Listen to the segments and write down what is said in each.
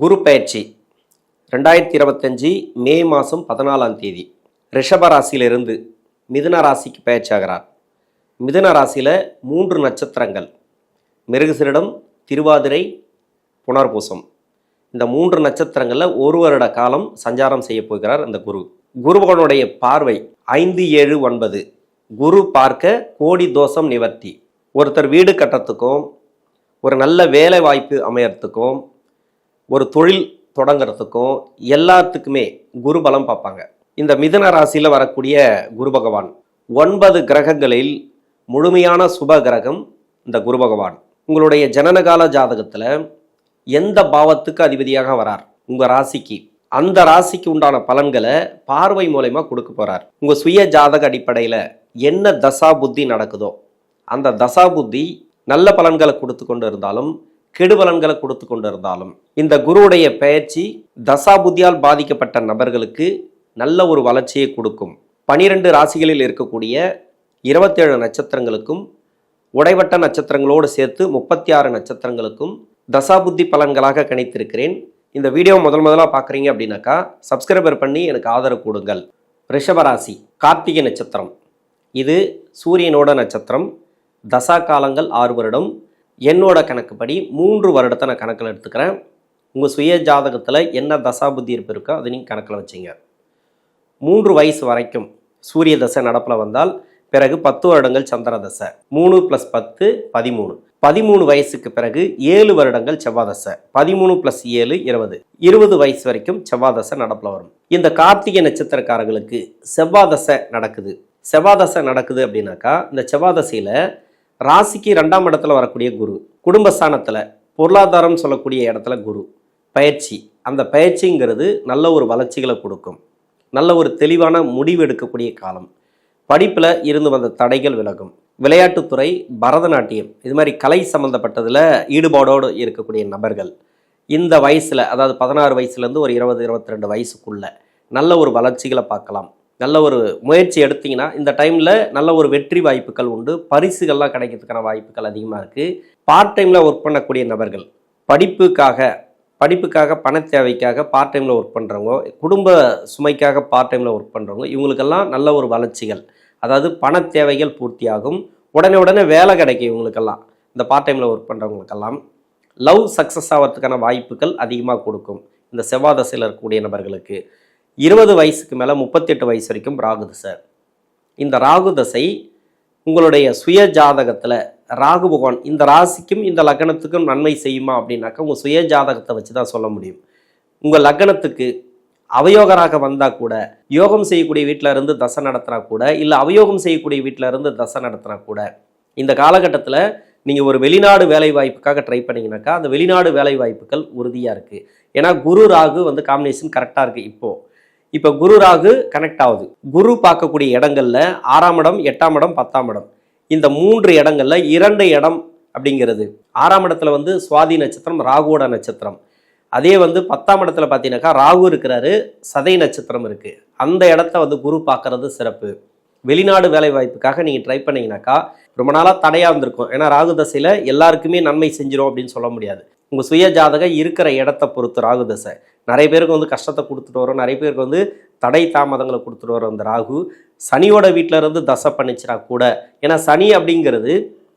குரு பயிற்சி. ரெண்டாயிரத்தி இருபத்தஞ்சி மே மாதம் பதினாலாம் தேதி. ரிஷப ராசியிலிருந்து மிதுன ராசிக்கு பயிற்சியாகிறார். மிதுன ராசியில் மூன்று நட்சத்திரங்கள். மிருகசிரிடம் திருவாதிரை புனர்பூசம். இந்த மூன்று நட்சத்திரங்களில் ஒரு வருட காலம் சஞ்சாரம் செய்ய போகிறார் அந்த குரு. குருபகனுடைய பார்வை ஐந்து ஏழு ஒன்பது. குரு பார்க்க கோடி தோஷம் நிவர்த்தி. ஒருத்தர் வீடு கட்டத்துக்கும் ஒரு நல்ல வேலை வாய்ப்பு அமையறதுக்கும் ஒரு தொழில் தொடங்குறதுக்கும் எல்லாத்துக்குமே குரு பலம் பார்ப்பாங்க. இந்த மிதன ராசியில் வரக்கூடிய குரு பகவான் ஒன்பது கிரகங்களில் முழுமையான சுப கிரகம் இந்த குரு பகவான். உங்களுடைய ஜனனகால ஜாதகத்தில் எந்த பாவத்துக்கு அதிபதியாக வரார்? உங்கள் ராசிக்கு. அந்த ராசிக்கு உண்டான பலன்களை பார்வை மூலயமா கொடுக்க போகிறார் உங்கள் சுய ஜாதக அடிப்படையில் என்ன தசா புத்தி நடக்குதோ அந்த தசா புத்தி நல்ல பலன்களை கொடுத்து கொண்டு இருந்தாலும் கெடுபலன்களை கொடுத்து கொண்டு இருந்தாலும் இந்த குருவுடைய பெயர்ச்சி தசாபுத்தியால் பாதிக்கப்பட்ட நபர்களுக்கு நல்ல ஒரு வளர்ச்சியை கொடுக்கும். பனிரெண்டு ராசிகளில் இருக்கக்கூடிய இருபத்தேழு நட்சத்திரங்களுக்கும் உடைவட்ட நட்சத்திரங்களோடு சேர்த்து முப்பத்தி ஆறு நட்சத்திரங்களுக்கும் தசாபுத்தி பலன்களாக கணித்திருக்கிறேன். இந்த வீடியோ முதல் முதலாக பார்க்குறீங்க அப்படின்னாக்கா சப்ஸ்கிரைபர் பண்ணி எனக்கு ஆதரவு கொடுங்கள். ரிஷபராசி கார்த்திகை நட்சத்திரம். இது சூரியனோட நட்சத்திரம். தசா காலங்கள் ஆறு வருடம். என்னோட கணக்குப்படி மூன்று வருடத்தை நான் கணக்கில் எடுத்துக்கிறேன். உங்கள் சுய ஜாதகத்தில் என்ன தசா புத்தி இருப்பு இருக்கோ அதை நீங்கள் கணக்கில் வச்சிங்க. மூன்று வயசு வரைக்கும் சூரிய தசை நடப்பில் வந்தால் பிறகு பத்து வருடங்கள் சந்திர தசை மூணு ப்ளஸ் பத்து பதிமூணு. பதிமூணு வயசுக்கு பிறகு ஏழு வருடங்கள் செவ்வாதசை பதிமூணு ப்ளஸ் ஏழு இருபது. இருபது வயசு வரைக்கும் செவ்வாதசை நடப்பில் வரும். இந்த கார்த்திகை நட்சத்திரக்காரர்களுக்கு செவ்வாதசை நடக்குது. செவ்வாதசை நடக்குது அப்படின்னாக்கா இந்த செவ்வாதசையில் ராசிக்கு ரெண்டாம் இடத்துல வரக்கூடிய குரு குடும்பஸ்தானத்தில் பொருளாதாரம் சொல்லக்கூடிய இடத்துல குரு. பயிற்சி. அந்த பயிற்சிங்கிறது நல்ல ஒரு வளர்ச்சிகளை கொடுக்கும். நல்ல ஒரு தெளிவான முடிவு எடுக்கக்கூடிய காலம். படிப்பில் இருந்து வந்த தடைகள் விலகும். விளையாட்டுத்துறை பரதநாட்டியம் இது மாதிரி கலை சம்மந்தப்பட்டதில் ஈடுபாடோடு இருக்கக்கூடிய நபர்கள். இந்த வயசில் அதாவது பதினாறு வயசுலேருந்து ஒரு இருபது இருபத்தி ரெண்டு வயசுக்குள்ளே நல்ல ஒரு வளர்ச்சிகளை பார்க்கலாம். நல்ல ஒரு முயற்சி எடுத்தீங்கன்னா இந்த டைமில் நல்ல ஒரு வெற்றி வாய்ப்புகள் உண்டு. பரிசுகள்லாம் கிடைக்கிறதுக்கான வாய்ப்புகள் அதிகமாக இருக்குது பார்ட் டைமில் ஒர்க் பண்ணக்கூடிய நபர்கள் படிப்புக்காக படிப்புக்காக பண தேவைக்காக பார்ட் டைமில் ஒர்க் பண்ணுறவங்க குடும்ப சுமைக்காக பார்ட் டைமில் ஒர்க் பண்ணுறவங்க இவங்களுக்கெல்லாம் நல்ல ஒரு வளர்ச்சிகள். அதாவது பண தேவைகள் பூர்த்தியாகும். உடனே உடனே வேலை கிடைக்கும் இவங்களுக்கெல்லாம். இந்த பார்ட் டைமில் ஒர்க் பண்ணுறவங்களுக்கெல்லாம் லவ் சக்ஸஸ் ஆகிறதுக்கான வாய்ப்புகள் அதிகமாக கொடுக்கும். இந்த செவ்வாய் தசையில் இருக்கக்கூடிய நபர்களுக்கு. இருபது வயசுக்கு மேலே முப்பத்தெட்டு வயசு வரைக்கும் ராகு தசை. இந்த ராகு தசை உங்களுடைய சுய ஜாதகத்தில் ராகு பகவான் இந்த ராசிக்கும் இந்த லக்னத்துக்கும் நன்மை செய்யுமா அப்படின்னாக்கா உங்கள் சுய ஜாதகத்தை வச்சு தான் சொல்ல முடியும். உங்கள் லக்னத்துக்கு அவயோகராக வந்தால் கூட யோகம் செய்யக்கூடிய வீட்டில் இருந்து தசை நடத்தினா கூட இல்லை அவயோகம் செய்யக்கூடிய வீட்டில் இருந்து தசை நடத்தினா கூட இந்த காலகட்டத்தில் நீங்கள் ஒரு வெளிநாடு வேலை வாய்ப்புக்காக ட்ரை பண்ணீங்கன்னாக்கா அந்த வெளிநாடு வேலை வாய்ப்புகள் உறுதியாக இருக்குது ஏன்னா குரு ராகு வந்து காம்பினேஷன் கரெக்டாக இருக்குது இப்போது இப்போ குரு ராகு கனெக்ட் ஆகுது. குரு பார்க்கக்கூடிய இடங்கள்ல ஆறாம் இடம் எட்டாம் இடம் பத்தாம் இடம். இந்த மூன்று இடங்கள்ல இரண்டு இடம் அப்படிங்கிறது. ஆறாம் இடத்துல வந்து சுவாதி நட்சத்திரம் ராகுவோட நட்சத்திரம். அதே வந்து பத்தாம் இடத்துல பார்த்தீங்கன்னாக்கா ராகு இருக்கிறாரு சதை நட்சத்திரம் இருக்குது அந்த இடத்த வந்து குரு பார்க்கறது சிறப்பு. வெளிநாடு வேலை வாய்ப்புக்காக நீங்கள் ட்ரை பண்ணீங்கன்னாக்கா ரொம்ப நாளாக தடையாக இருந்திருக்கும். ஏன்னா ராகு தசையில் எல்லாருக்குமே நன்மை செஞ்சிடும் அப்படின்னு சொல்ல முடியாது. உங்கள் சுய ஜாதகம் இருக்கிற இடத்த பொறுத்து ராகு தசை. நிறைய பேருக்கு வந்து கஷ்டத்தை கொடுத்துட்டு வரும். நிறைய பேருக்கு வந்து தடை தாமதங்களை கொடுத்துட்டு வரும் அந்த ராகு. சனியோட வீட்டில் இருந்து தசை பண்ணிச்சினா கூட ஏன்னா சனி அப்படிங்கிறது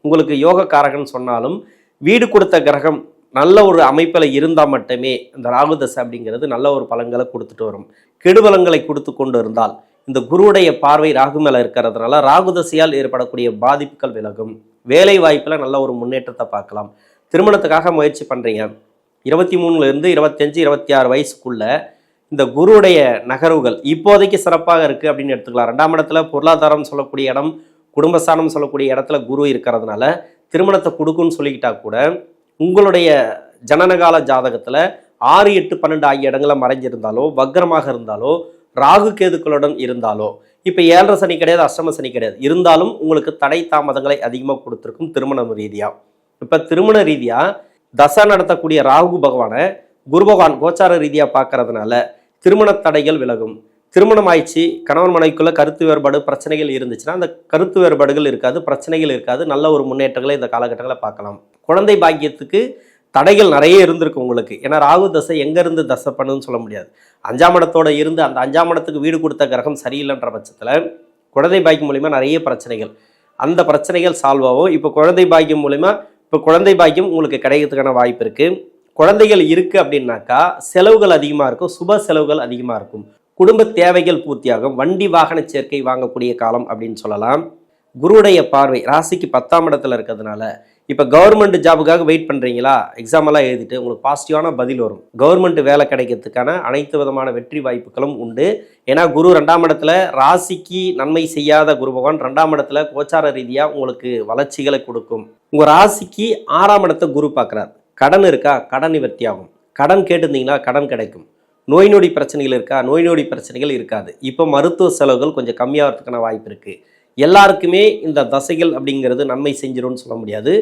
உங்களுக்கு யோகக்காரகன் சொன்னாலும் வீடு கொடுத்த கிரகம் நல்ல ஒரு அமைப்பில் இருந்தால் மட்டுமே இந்த ராகு தசை அப்படிங்கிறது நல்ல ஒரு பலன்களை கொடுத்துட்டு வரும். கெடுபலங்களை கொடுத்து கொண்டு இருந்தால் இந்த குருவுடைய பார்வை ராகு மேலே இருக்கிறதுனால ராகு தசையால் ஏற்படக்கூடிய பாதிப்புகள் விலகும். வேலை வாய்ப்பில் நல்ல ஒரு முன்னேற்றத்தை பார்க்கலாம். திருமணத்துக்காக முயற்சி பண்ணுறீங்க இருபத்தி மூணுலேருந்து இருபத்தஞ்சு இருபத்தி ஆறு வயசுக்குள்ள இந்த குருவுடைய நகர்வுகள் இப்போதைக்கு சிறப்பாக இருக்குது அப்படின்னு எடுத்துக்கலாம். ரெண்டாம் இடத்துல பொருளாதாரம் சொல்லக்கூடிய இடம் குடும்பஸ்தானம் சொல்லக்கூடிய இடத்துல குரு இருக்கிறதுனால திருமணத்தை கொடுக்குன்னு சொல்லிக்கிட்டா கூட உங்களுடைய ஜனனகால ஜாதகத்தில் ஆறு எட்டு பன்னெண்டு ஆகிய இடங்களை மறைஞ்சிருந்தாலோ வக்ரமாக இருந்தாலோ ராகு கேதுக்களுடன் இருந்தாலோ இப்போ ஏழரை சனி கிடையாது அஷ்டம சனி கிடையாது. இருந்தாலும் உங்களுக்கு தடை தாமதங்களை அதிகமாக கொடுத்துருக்கும் திருமணம் ரீதியாக இப்போ திருமண ரீதியாக தசை நடத்தக்கூடிய ராகு பகவானை குரு பகவான் கோச்சார ரீதியாக பார்க்கறதுனால திருமண தடைகள் விலகும். திருமணம் ஆயிடுச்சு கணவன் மனைவிக்குள்ள கருத்து வேறுபாடு பிரச்சனைகள் இருந்துச்சுன்னா அந்த கருத்து வேறுபாடுகள் இருக்காது பிரச்சனைகள் இருக்காது. நல்ல ஒரு முன்னேற்றங்களை இந்த காலகட்டங்களை பார்க்கலாம். குழந்தை பாக்கியத்துக்கு தடைகள் நிறைய இருந்திருக்கு உங்களுக்கு. ஏன்னா ராகு தசை எங்கேருந்து தசை பண்ணுன்னு சொல்ல முடியாது. அஞ்சாம் இடத்தோட இருந்து அந்த அஞ்சாம் இடத்துக்கு வீடு கொடுத்த கிரகம் சரியில்லைன்ற பட்சத்தில் குழந்தை பாக்கியம் மூலிமா நிறைய பிரச்சனைகள். அந்த பிரச்சனைகள் சால்வ் ஆகும். இப்போ குழந்தை பாக்கியம் மூலிமா இப்போ குழந்தை பாக்கியம் உங்களுக்கு கிடைக்கிறதுக்கான வாய்ப்பு இருக்குது குழந்தைகள் இருக்குது அப்படின்னாக்கா செலவுகள் அதிகமாக இருக்கும் சுப செலவுகள் அதிகமாக இருக்கும். குடும்ப தேவைகள் பூர்த்தியாகும் வண்டி வாகன சேர்க்கை வாங்கக்கூடிய காலம் அப்படின்னு சொல்லலாம். குருவுடைய பார்வை ராசிக்கு பத்தாம் இடத்துல இருக்கிறதுனால இப்போ கவர்மெண்ட் ஜாபுக்காக வெயிட் பண்ணுறீங்களா எக்ஸாம் எல்லாம் எழுதிட்டு உங்களுக்கு பாசிட்டிவான பதில் வரும். கவர்மெண்ட் வேலை கிடைக்கிறதுக்கான அனைத்து விதமான வெற்றி வாய்ப்புகளும் உண்டு. ஏன்னா குரு ரெண்டாம் இடத்துல ராசிக்கு நன்மை செய்யாத குரு பகவான் ரெண்டாம் இடத்துல கோச்சார ரீதியாக உங்களுக்கு வளர்ச்சிகளை கொடுக்கும். உங்கள் ராசிக்கு ஆறாம் இடத்த குரு பார்க்குறார். கடன் இருக்கா? கடன் நிவர்த்தி ஆகும். கடன் கேட்டிருந்தீங்கன்னா கடன் கிடைக்கும். நோய் நொடி பிரச்சனைகள் இருக்கா? நோய் நொடி பிரச்சனைகள் இருக்காது. இப்போ மருத்துவ செலவுகள் கொஞ்சம் கம்மியாகிறதுக்கான வாய்ப்பு இருக்குது எல்லாருக்குமே இந்த தசைகள் அப்படிங்கிறது நன்மை செஞ்சிரும்னு சொல்ல முடியாது.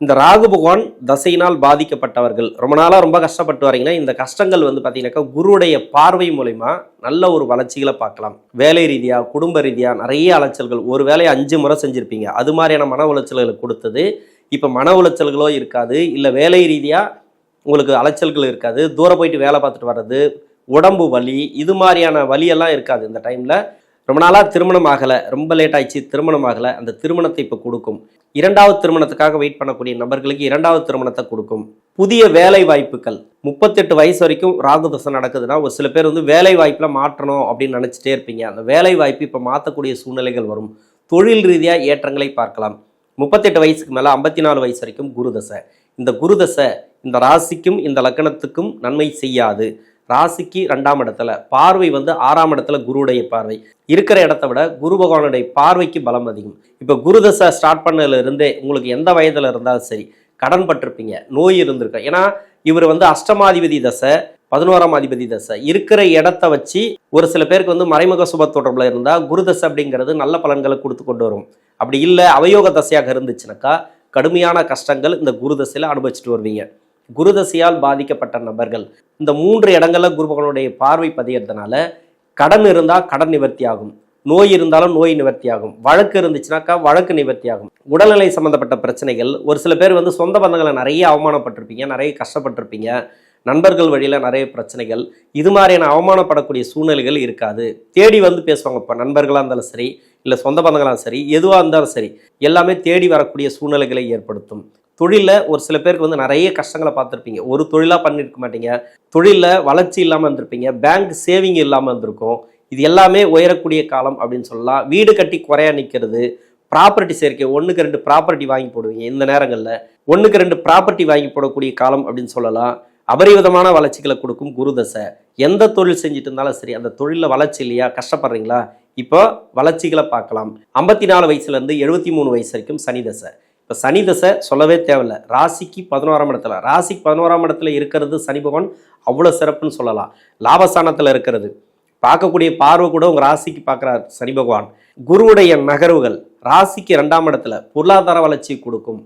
இந்த ராகு பகவான் தசையினால் பாதிக்கப்பட்டவர்கள். ரொம்ப நாளாக ரொம்ப கஷ்டப்பட்டு வரீங்கன்னா இந்த கஷ்டங்கள் வந்து பார்த்தீங்கன்னாக்கா குருவுடைய பார்வை மூலயமா நல்ல ஒரு வளர்ச்சிகளை பார்க்கலாம். வேலை ரீதியாக குடும்ப ரீதியாக நிறைய அலைச்சல்கள். ஒரு வேலையை அஞ்சு முறை செஞ்சுருப்பீங்க. அது மாதிரியான மன உளைச்சல்களை கொடுத்தது. இப்போ மன உளைச்சல்களோ இருக்காது. இல்லை வேலை ரீதியாக உங்களுக்கு அலைச்சல்கள் இருக்காது. தூரம் போயிட்டு வேலை பார்த்துட்டு வர்றது உடம்பு வலி இது மாதிரியான வலியெல்லாம் இருக்காது இந்த டைமில் ரொம்ப நாளாக திருமணம் ஆகலை ரொம்ப லேட் ஆயிடுச்சு திருமணம் ஆகலை. அந்த திருமணத்தை இப்போ கொடுக்கும். இரண்டாவது திருமணத்துக்காக வெயிட் பண்ணக்கூடிய நபர்களுக்கு இரண்டாவது திருமணத்தை கொடுக்கும். புதிய வேலை வாய்ப்புகள். முப்பத்தெட்டு வயசு வரைக்கும் ராகு தசை நடக்குதுன்னா ஒரு சில பேர் வந்து வேலை வாய்ப்பில் மாற்றணும் அப்படின்னு நினச்சிட்டே இருப்பீங்க. அந்த வேலை வாய்ப்பு இப்போ மாற்றக்கூடிய சூழ்நிலைகள் வரும். தொழில் ரீதியாக ஏற்றங்களை பார்க்கலாம். முப்பத்தெட்டு வயசுக்கு மேலே ஐம்பத்தி நாலு வயசு வரைக்கும் குருதசை இந்த குருதசை இந்த ராசிக்கும் இந்த லக்கணத்துக்கும் நன்மை செய்யாது. ராசிக்கு ரெண்டாம் இடத்துல பார்வை வந்து ஆறாம் இடத்துல குருவுடைய பார்வை. இருக்கிற இடத்த விட குரு பகவானுடைய பார்வைக்கு பலம் அதிகம். இப்போ குருதசை ஸ்டார்ட் பண்ணதுல இருந்தே உங்களுக்கு எந்த வயதில் இருந்தாலும் சரி கடன் பட்டிருப்பீங்க நோய் இருந்திருக்கும். ஏன்னா இவர் வந்து அஷ்டமாதிபதி தசை பதினோராம் அதிபதி தசை. இருக்கிற இடத்த வச்சு ஒரு சில பேருக்கு வந்து மறைமுக சுப தொடர்பில் இருந்தால் குருதசை அப்படிங்கிறது நல்ல பலன்களை கொடுத்து கொண்டு வரும். அப்படி இல்லை அவயோக தசையாக இருந்துச்சுனாக்கா கடுமையான கஷ்டங்கள் இந்த குருதசையில் அனுபவிச்சுட்டு வருவீங்க. குருதசையால் பாதிக்கப்பட்ட நபர்கள். இந்த மூன்று இடங்கள்ல குரு பகவானுடைய பார்வை பதியறதுனால கடன் இருந்தால் கடன் நிவர்த்தி ஆகும் நோய் இருந்தாலும் நோய் நிவர்த்தி ஆகும் வழக்கு இருந்துச்சுனாக்கா வழக்கு நிவர்த்தி ஆகும் உடல்நிலை சம்மந்தப்பட்ட பிரச்சனைகள் ஒரு சில பேர் வந்து சொந்த பந்தங்களை நிறைய அவமானப்பட்டிருப்பீங்க நிறைய கஷ்டப்பட்டிருப்பீங்க. நண்பர்கள் வழியில் நிறைய பிரச்சனைகள். இது மாதிரியான அவமானப்படக்கூடிய சூழ்நிலைகள் இருக்காது. தேடி வந்து பேசுவாங்க. இப்போ நண்பர்களாக இருந்தாலும் சரி இல்லை சொந்த பந்தங்களாக சரி எதுவாக இருந்தாலும் சரி எல்லாமே தேடி வரக்கூடிய சூழ்நிலைகளை ஏற்படுத்தும். தொழிலில் ஒரு சில பேருக்கு வந்து நிறைய கஷ்டங்களை பார்த்துருப்பீங்க. ஒரு தொழிலாக பண்ணியிருக்க மாட்டீங்க. தொழிலில் வளர்ச்சி இல்லாமல் இருந்திருப்பீங்க. பேங்க் சேவிங் இல்லாமல் இருந்திருக்கும். இது எல்லாமே உயரக்கூடிய காலம் அப்படின்னு சொல்லலாம். வீடு கட்டி குறையா நிற்கிறது ப்ராப்பர்ட்டி சேர்க்கை ஒன்றுக்கு ரெண்டு ப்ராப்பர்ட்டி வாங்கி போடுவீங்க இந்த நேரங்களில். ஒன்றுக்கு ரெண்டு ப்ராப்பர்ட்டி வாங்கி போடக்கூடிய காலம் அப்படின்னு சொல்லலாம். அபரிவிதமான வளர்ச்சிகளை கொடுக்கும் குருதசை எந்த தொழில் செஞ்சுட்டு இருந்தாலும் சரி அந்த தொழிலில் வளர்ச்சி இல்லையா? கஷ்டப்படுறீங்களா? இப்போ வளர்ச்சிகளை பார்க்கலாம். ஐம்பத்தி நாலு வயசுலேருந்து எழுபத்தி மூணு வயசு வரைக்கும் சனி தசை. இப்போ சனி தசை சொல்லவே தேவையில்ல. ராசிக்கு பதினோராம் இடத்துல. ராசிக்கு பதினோராம் இடத்துல இருக்கிறது சனி பகவான் அவ்வளோ சிறப்புன்னு சொல்லலாம். லாபஸ்தானத்தில் இருக்கிறது. பார்க்கக்கூடிய பார்வை கூட உங்கள் ராசிக்கு பார்க்குறார் சனி பகவான். குருவுடைய நகர்வுகள் ராசிக்கு ரெண்டாம் இடத்துல பொருளாதார வளர்ச்சி கொடுக்கும்.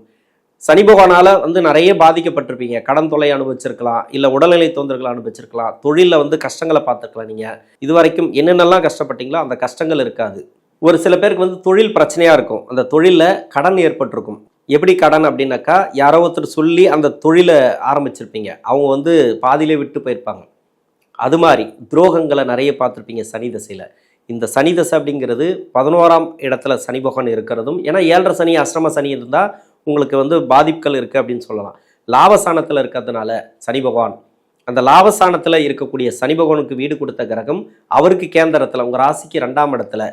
சனி பகவானால் வந்து நிறைய பாதிக்கப்பட்டிருப்பீங்க. கடன் தொலை அனுபவிச்சிருக்கலாம். இல்லை உடல்நிலை தொந்தரங்களை அனுபவிச்சிருக்கலாம். தொழிலில் வந்து கஷ்டங்களை பார்த்துருக்கலாம் நீங்கள் இது வரைக்கும் என்னென்னலாம் கஷ்டப்பட்டீங்களோ அந்த கஷ்டங்கள் இருக்காது. ஒரு சில பேருக்கு வந்து தொழில் பிரச்சனையாக இருக்கும். அந்த தொழிலில் கடன் ஏற்பட்டிருக்கும். எப்படி கடன் அப்படின்னாக்கா யாரோ ஒருத்தர் சொல்லி அந்த தொழிலை ஆரம்பிச்சிருப்பீங்க. அவங்க வந்து பாதியிலே விட்டு போயிருப்பாங்க. அது மாதிரி துரோகங்களை நிறைய பார்த்துருப்பீங்க சனி தசையில். இந்த சனி தசை அப்படிங்கிறது பதினோராம் இடத்துல சனி பகவான் இருக்கிறதும் ஏன்னா ஏழரை சனி அஷ்டம சனி இருந்தால் உங்களுக்கு வந்து பாதிப்புகள் இருக்குது அப்படின்னு சொல்லலாம். லாபஸ்தானத்தில் இருக்கிறதுனால சனி பகவான் அந்த லாபஸ்தானத்தில் இருக்கக்கூடிய சனி பகவானுக்கு வீடு கொடுத்த கிரகம் அவருக்கு கேந்திரத்தில் உங்கள் ராசிக்கு ரெண்டாம் இடத்துல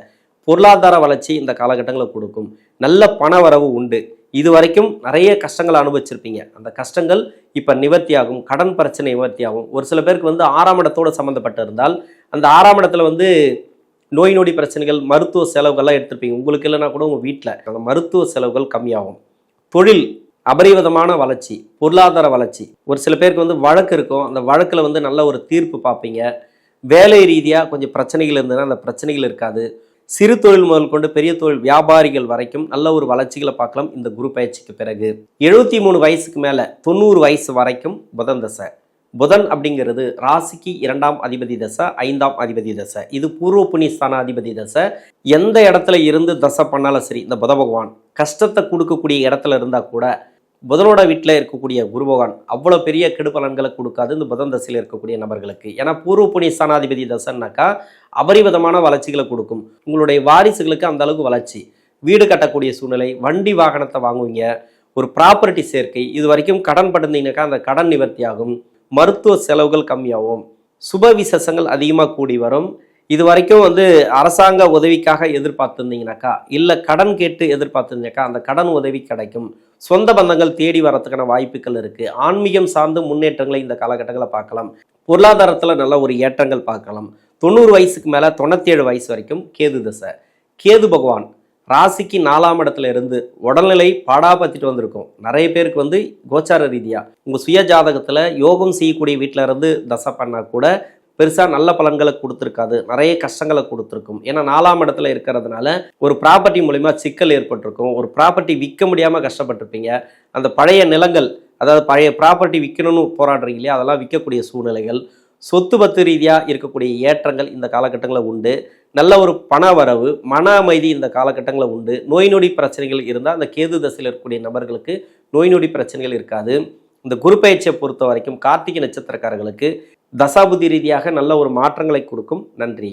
பொருளாதார வளர்ச்சி இந்த காலகட்டங்களை கொடுக்கும். நல்ல பண வரவு உண்டு. இது வரைக்கும் நிறைய கஷ்டங்களை அனுபவிச்சிருப்பீங்க. அந்த கஷ்டங்கள் இப்போ நிவர்த்தியாகும். கடன் பிரச்சனை நிவர்த்தியாகும். ஒரு சில பேருக்கு வந்து ஆறாம் இடத்தோடு சம்மந்தப்பட்டு இருந்தால் அந்த ஆறாம் இடத்துல வந்து நோய் நொடி பிரச்சனைகள் மருத்துவ செலவுகள்லாம் எடுத்திருப்பீங்க. உங்களுக்கு இல்லைன்னா கூட உங்கள் வீட்டில் அந்த மருத்துவ செலவுகள் கம்மியாகும். தொழில் அபரிவிதமான வளர்ச்சி பொருளாதார வளர்ச்சி. ஒரு சில பேருக்கு வந்து வழக்கு இருக்கும். அந்த வழக்கில் வந்து நல்ல ஒரு தீர்ப்பு பார்ப்பீங்க. வேலை ரீதியாக கொஞ்சம் பிரச்சனைகள் இருந்ததுன்னா அந்த பிரச்சனைகள் இருக்காது. சிறு தொழில் முதல் கொண்டு பெரிய தொழில் வியாபாரிகள் வரைக்கும் நல்ல ஒரு வளர்ச்சிகளை பார்க்கலாம் இந்த குரு பயிற்சிக்கு பிறகு. எழுபத்தி மூணு வயசுக்கு மேலே தொண்ணூறு வயசு வரைக்கும் புதன் தசை. புதன் அப்படிங்கிறது ராசிக்கு இரண்டாம் அதிபதி தசை ஐந்தாம் அதிபதி தசை. இது பூர்வ புண்ணியஸ்தான அதிபதி தசை. எந்த இடத்துல இருந்து தசை பண்ணாலும் சரி இந்த புத பகவான் கஷ்டத்தை கொடுக்கக்கூடிய இடத்துல இருந்தால் கூட புதனோட வீட்டில் இருக்கக்கூடிய குரு பகவான் அவ்வளோ பெரிய கெடு பலன்களை கொடுக்காது. இந்த புதன் தசையில் இருக்கக்கூடிய நபர்களுக்கு. ஏன்னா பூர்வ புனி ஸ்தானாதிபதி தசைன்னாக்கா அபரிவிதமான வளர்ச்சிகளை கொடுக்கும். உங்களுடைய வாரிசுகளுக்கு அந்த அளவுக்கு வளர்ச்சி. வீடு கட்டக்கூடிய சூழ்நிலை வண்டி வாகனத்தை வாங்குவீங்க ஒரு ப்ராப்பர்ட்டி சேர்க்கை இது வரைக்கும் கடன் பட்டிருந்தீங்கன்னாக்கா அந்த கடன் நிவர்த்தி ஆகும் மருத்துவ செலவுகள் கம்மியாகும். சுப விசேஷங்கள் அதிகமாக கூடி வரும். இது வரைக்கும் வந்து அரசாங்க உதவிக்காக எதிர்பார்த்துருந்தீங்கனாக்கா இல்லை கடன் கேட்டு எதிர்பார்த்துருந்தீங்கக்கா அந்த கடன் உதவி கிடைக்கும். சொந்த பந்தங்கள் தேடி வரத்துக்கான வாய்ப்புகள் இருக்குது ஆன்மீகம் சார்ந்து முன்னேற்றங்களை இந்த காலகட்டங்களில் பார்க்கலாம். பொருளாதாரத்தில் நல்ல ஒரு ஏற்றங்கள் பார்க்கலாம். தொண்ணூறு வயசுக்கு மேலே தொண்ணூத்தேழு வயசு வரைக்கும் கேது தசை. கேது பகவான் ராசிக்கு நாலாம் இடத்துல இருந்து உடல்நிலை பாடாபத்திட்டு வந்திருக்கும். நிறைய பேருக்கு வந்து கோச்சார ரீதியாக உங்கள் சுய ஜாதகத்தில் யோகம் செய்யக்கூடிய வீட்டில் இருந்து தசை பண்ணால் கூட பெருசாக நல்ல பலன்களை கொடுத்துருக்காது. நிறைய கஷ்டங்களை கொடுத்துருக்கும். ஏன்னா நாலாம் இடத்துல இருக்கிறதுனால ஒரு ப்ராப்பர்ட்டி மூலிமா சிக்கல் ஏற்பட்டிருக்கும். ஒரு ப்ராப்பர்ட்டி விற்க முடியாமல் கஷ்டப்பட்டிருப்பீங்க. அந்த பழைய நிலங்கள் அதாவது பழைய ப்ராப்பர்ட்டி விற்கணும்னு போராடுறீங்க இல்லையா? அதெல்லாம் விற்கக்கூடிய சூழ்நிலைகள். சொத்து பத்து ரீதியாக இருக்கக்கூடிய ஏற்றங்கள் இந்த காலகட்டங்களில் உண்டு. நல்ல ஒரு பண வரவு மன அமைதி இந்த காலகட்டங்களில் உண்டு. நோய் நொடி பிரச்சனைகள் இருந்தால் அந்த கேது தசையில் இருக்கக்கூடிய நபர்களுக்கு நோய் நொடி பிரச்சனைகள் இருக்காது. இந்த குரு பயிற்சியை பொறுத்த வரைக்கும் கார்த்திகை நட்சத்திரக்காரர்களுக்கு தசாபுதி ரீதியாக நல்ல ஒரு மாற்றங்களை கொடுக்கும். நன்றி.